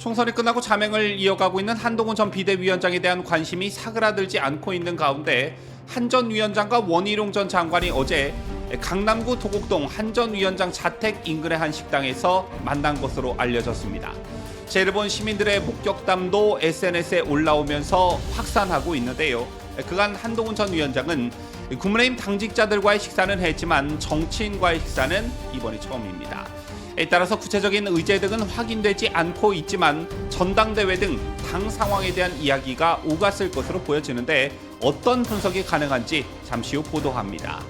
총선이 끝나고 자맹을 이어가고 있는 한동훈 전 비대위원장에 대한 관심이 사그라들지 않고 있는 가운데 한 전 위원장과 원희룡 전 장관이 어제 강남구 도곡동 한 전 위원장 자택 인근의 한 식당에서 만난 것으로 알려졌습니다. 제를 본 시민들의 목격담도 SNS에 올라오면서 확산하고 있는데요. 그간 한동훈 전 위원장은 국민의힘 당직자들과의 식사는 했지만 정치인과의 식사는 이번이 처음입니다. 에 따라서 구체적인 의제 등은 확인되지 않고 있지만 전당대회 등 당 상황에 대한 이야기가 오갔을 것으로 보여지는데 어떤 분석이 가능한지 잠시 후 보도합니다.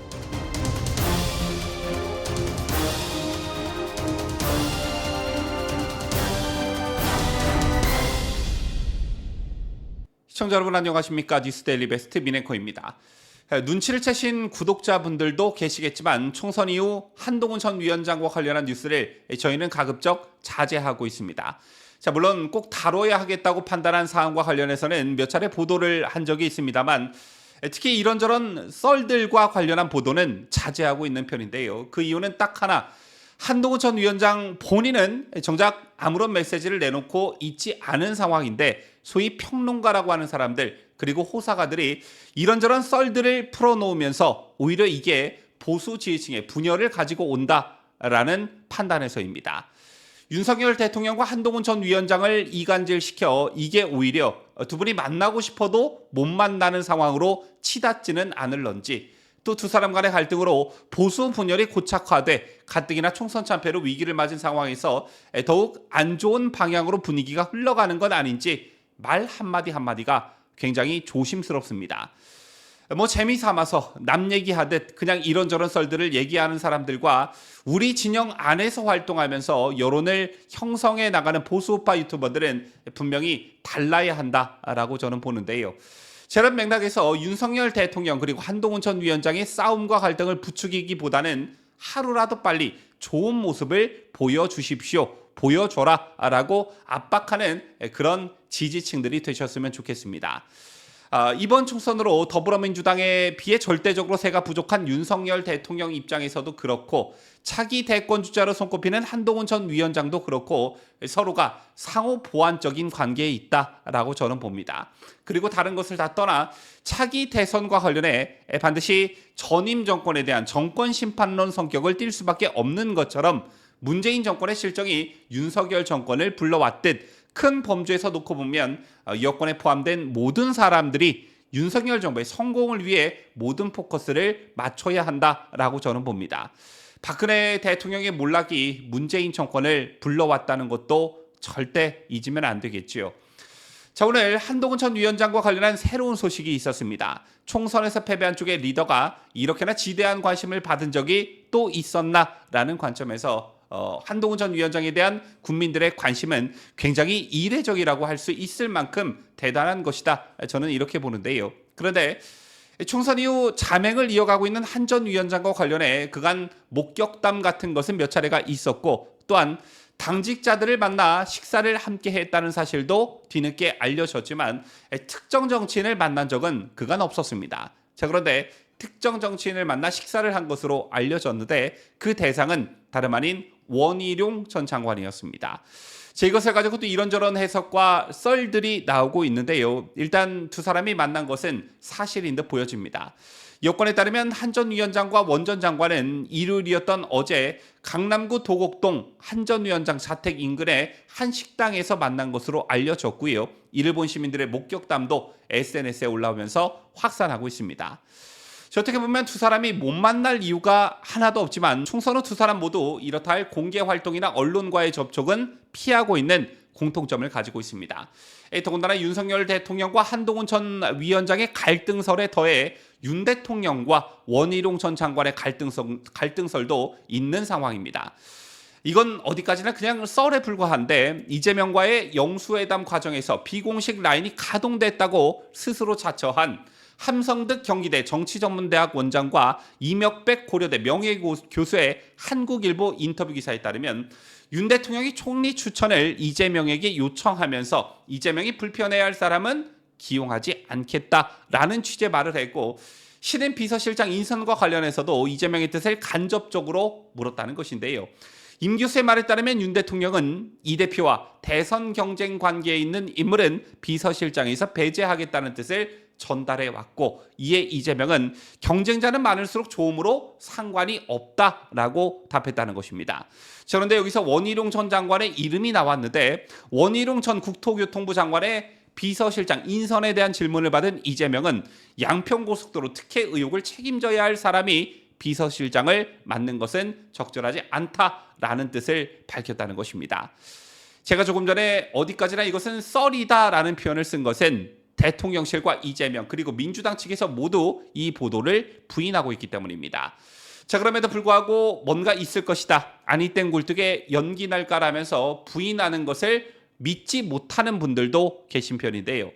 시청자 여러분 안녕하십니까 뉴스데일리 베스트 민앵커입니다. 눈치를 채신 구독자분들도 계시겠지만 총선 이후 한동훈 전 위원장과 관련한 뉴스를 저희는 가급적 자제하고 있습니다. 자 물론 꼭 다뤄야 하겠다고 판단한 사안과 관련해서는 몇 차례 보도를 한 적이 있습니다만 특히 이런저런 썰들과 관련한 보도는 자제하고 있는 편인데요. 그 이유는 딱 하나. 한동훈 전 위원장 본인은 정작 아무런 메시지를 내놓고 있지 않은 상황인데 소위 평론가라고 하는 사람들 그리고 호사가들이 이런저런 썰들을 풀어놓으면서 오히려 이게 보수 지지층의 분열을 가지고 온다라는 판단에서입니다. 윤석열 대통령과 한동훈 전 위원장을 이간질 시켜 이게 오히려 두 분이 만나고 싶어도 못 만나는 상황으로 치닫지는 않을런지 또 두 사람 간의 갈등으로 보수 분열이 고착화돼 가뜩이나 총선 참패로 위기를 맞은 상황에서 더욱 안 좋은 방향으로 분위기가 흘러가는 건 아닌지 말 한마디 한마디가 굉장히 조심스럽습니다. 뭐 재미 삼아서 남 얘기하듯 그냥 이런저런 썰들을 얘기하는 사람들과 우리 진영 안에서 활동하면서 여론을 형성해 나가는 보수우파 유튜버들은 분명히 달라야 한다라고 저는 보는데요. 저런 맥락에서 윤석열 대통령 그리고 한동훈 전 위원장의 싸움과 갈등을 부추기기보다는 하루라도 빨리 좋은 모습을 보여주십시오. 보여줘라 라고 압박하는 그런 지지층들이 되셨으면 좋겠습니다. 아, 이번 총선으로 더불어민주당에 비해 절대적으로 세가 부족한 윤석열 대통령 입장에서도 그렇고 차기 대권 주자로 손꼽히는 한동훈 전 위원장도 그렇고 서로가 상호 보완적인 관계에 있다라고 저는 봅니다. 그리고 다른 것을 다 떠나 차기 대선과 관련해 반드시 전임 정권에 대한 정권 심판론 성격을 띌 수밖에 없는 것처럼 문재인 정권의 실정이 윤석열 정권을 불러왔듯 큰 범주에서 놓고 보면 어, 여권에 포함된 모든 사람들이 윤석열 정부의 성공을 위해 모든 포커스를 맞춰야 한다라고 저는 봅니다. 박근혜 대통령의 몰락이 문재인 정권을 불러왔다는 것도 절대 잊으면 안 되겠지요. 자, 오늘 한동훈 전 위원장과 관련한 새로운 소식이 있었습니다. 총선에서 패배한 쪽의 리더가 이렇게나 지대한 관심을 받은 적이 또 있었나라는 관점에서 어, 한동훈 전 위원장에 대한 국민들의 관심은 굉장히 이례적이라고 할 수 있을 만큼 대단한 것이다. 저는 이렇게 보는데요. 그런데 총선 이후 자맹을 이어가고 있는 한 전 위원장과 관련해 그간 목격담 같은 것은 몇 차례가 있었고 또한 당직자들을 만나 식사를 함께 했다는 사실도 뒤늦게 알려졌지만 특정 정치인을 만난 적은 그간 없었습니다. 자, 그런데 특정 정치인을 만나 식사를 한 것으로 알려졌는데 그 대상은 다름 아닌 원희룡 전 장관이었습니다. 제 이것을 가지고 또 이런저런 해석과 썰들이 나오고 있는데요. 일단 두 사람이 만난 것은 사실인 듯 보여집니다. 여권에 따르면 한 전 위원장과 원 전 장관은 일요일이었던 어제 강남구 도곡동 한 전 위원장 자택 인근의 한 식당에서 만난 것으로 알려졌고요. 이를 본 시민들의 목격담도 SNS에 올라오면서 확산하고 있습니다. 어떻게 보면 두 사람이 못 만날 이유가 하나도 없지만 총선 후 두 사람 모두 이렇다 할 공개 활동이나 언론과의 접촉은 피하고 있는 공통점을 가지고 있습니다. 더군다나 윤석열 대통령과 한동훈 전 위원장의 갈등설에 더해 윤 대통령과 원희룡 전 장관의 갈등설, 갈등설도 있는 상황입니다. 이건 어디까지나 그냥 썰에 불과한데 이재명과의 영수회담 과정에서 비공식 라인이 가동됐다고 스스로 자처한 함성득 경기대 정치전문대학 원장과 이명백 고려대 명예교수의 한국일보 인터뷰 기사에 따르면 윤 대통령이 총리 추천을 이재명에게 요청하면서 이재명이 불편해야 할 사람은 기용하지 않겠다라는 취재 말을 했고 신임 비서실장 인선과 관련해서도 이재명의 뜻을 간접적으로 물었다는 것인데요. 임 교수의 말에 따르면 윤 대통령은 이 대표와 대선 경쟁 관계에 있는 인물은 비서실장에서 배제하겠다는 뜻을 전달해 왔고 이에 이재명은 경쟁자는 많을수록 좋음으로 상관이 없다라고 답했다는 것입니다. 자, 그런데 여기서 원희룡 전 장관의 이름이 나왔는데 원희룡 전 국토교통부 장관의 비서실장 인선에 대한 질문을 받은 이재명은 양평고속도로 특혜 의혹을 책임져야 할 사람이 비서실장을 맡는 것은 적절하지 않다라는 뜻을 밝혔다는 것입니다. 제가 조금 전에 어디까지나 이것은 썰이다라는 표현을 쓴 것은 대통령실과 이재명 그리고 민주당 측에서 모두 이 보도를 부인하고 있기 때문입니다. 자 그럼에도 불구하고 뭔가 있을 것이다 아니 땡 굴뚝에 연기 날까라면서 부인하는 것을 믿지 못하는 분들도 계신 편인데요.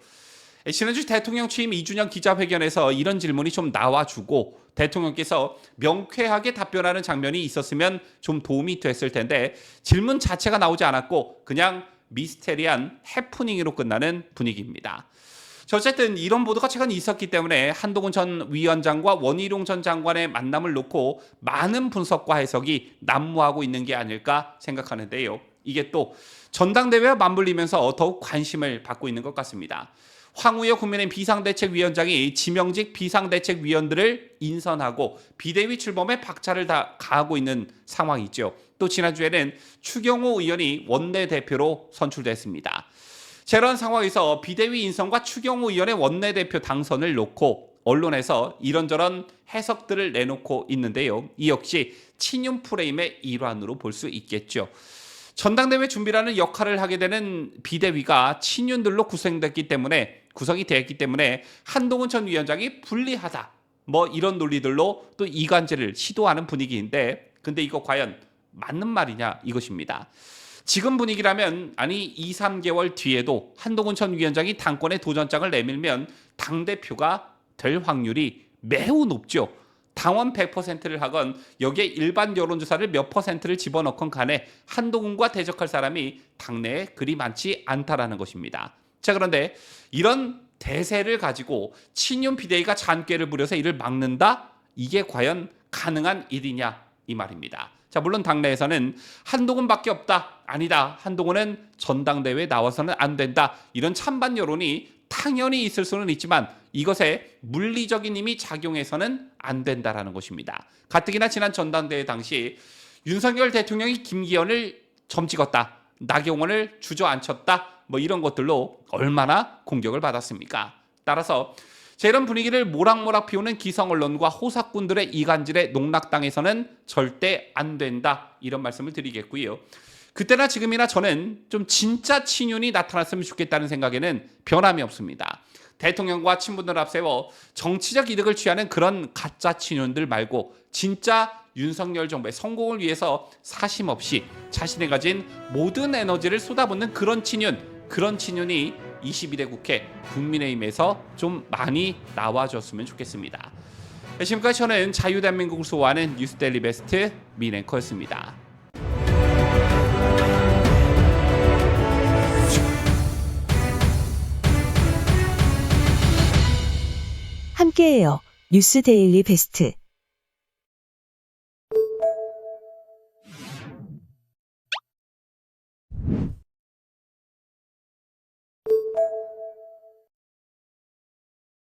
지난주 대통령 취임 2주년 기자회견에서 이런 질문이 좀 나와주고 대통령께서 명쾌하게 답변하는 장면이 있었으면 좀 도움이 됐을 텐데 질문 자체가 나오지 않았고 그냥 미스테리한 해프닝으로 끝나는 분위기입니다. 자, 어쨌든 이런 보도가 최근 있었기 때문에 한동훈 전 위원장과 원희룡 전 장관의 만남을 놓고 많은 분석과 해석이 난무하고 있는 게 아닐까 생각하는데요. 이게 또 전당대회와 맞물리면서 더욱 관심을 받고 있는 것 같습니다. 황우여 국민의힘 비상대책위원장이 지명직 비상대책위원들을 인선하고 비대위 출범에 박차를 다 가하고 있는 상황이죠. 또 지난주에는 추경호 의원이 원내대표로 선출됐습니다. 이런 상황에서 비대위 인선과 추경호 의원의 원내대표 당선을 놓고 언론에서 이런저런 해석들을 내놓고 있는데요. 이 역시 친윤 프레임의 일환으로 볼 수 있겠죠. 전당대회 준비라는 역할을 하게 되는 비대위가 친윤들로 구성됐기 때문에 구성이 되었기 때문에 한동훈 전 위원장이 불리하다. 뭐 이런 논리들로 또 이관제를 시도하는 분위기인데 근데 이거 과연 맞는 말이냐 이것입니다. 지금 분위기라면 아니 2, 3개월 뒤에도 한동훈 전 위원장이 당권의 도전장을 내밀면 당 대표가 될 확률이 매우 높죠. 당원 100%를 하건 여기에 일반 여론조사를 몇 퍼센트를 집어넣건 간에 한동훈과 대적할 사람이 당내에 그리 많지 않다라는 것입니다. 자 그런데 이런 대세를 가지고 친윤 비대위가 잔꾀를 부려서 이를 막는다? 이게 과연 가능한 일이냐 이 말입니다. 자 물론 당내에서는 한동훈밖에 없다 아니다 한동훈은 전당대회에 나와서는 안 된다 이런 찬반 여론이 당연히 있을 수는 있지만 이것에 물리적인 힘이 작용해서는 안 된다라는 것입니다. 가뜩이나 지난 전당대회 당시 윤석열 대통령이 김기현을 점찍었다. 나경원을 주저앉혔다. 뭐 이런 것들로 얼마나 공격을 받았습니까? 따라서 자, 이런 분위기를 모락모락 피우는 기성 언론과 호사꾼들의 이간질에 농락당해서는 절대 안 된다. 이런 말씀을 드리겠고요. 그때나 지금이나 저는 좀 진짜 친윤이 나타났으면 좋겠다는 생각에는 변함이 없습니다. 대통령과 친분들 앞세워 정치적 이득을 취하는 그런 가짜 친윤들 말고 진짜 윤석열 정부의 성공을 위해서 사심 없이 자신이 가진 모든 에너지를 쏟아붓는 그런 친윤, 그런 친윤이 22대 국회 국민의힘에서 좀 많이 나와줬으면 좋겠습니다. 지금까지 저는 자유대한민국을 소화하는 뉴스데일리 베스트 민앵커였습니다. 함께해요. 뉴스 데일리 베스트.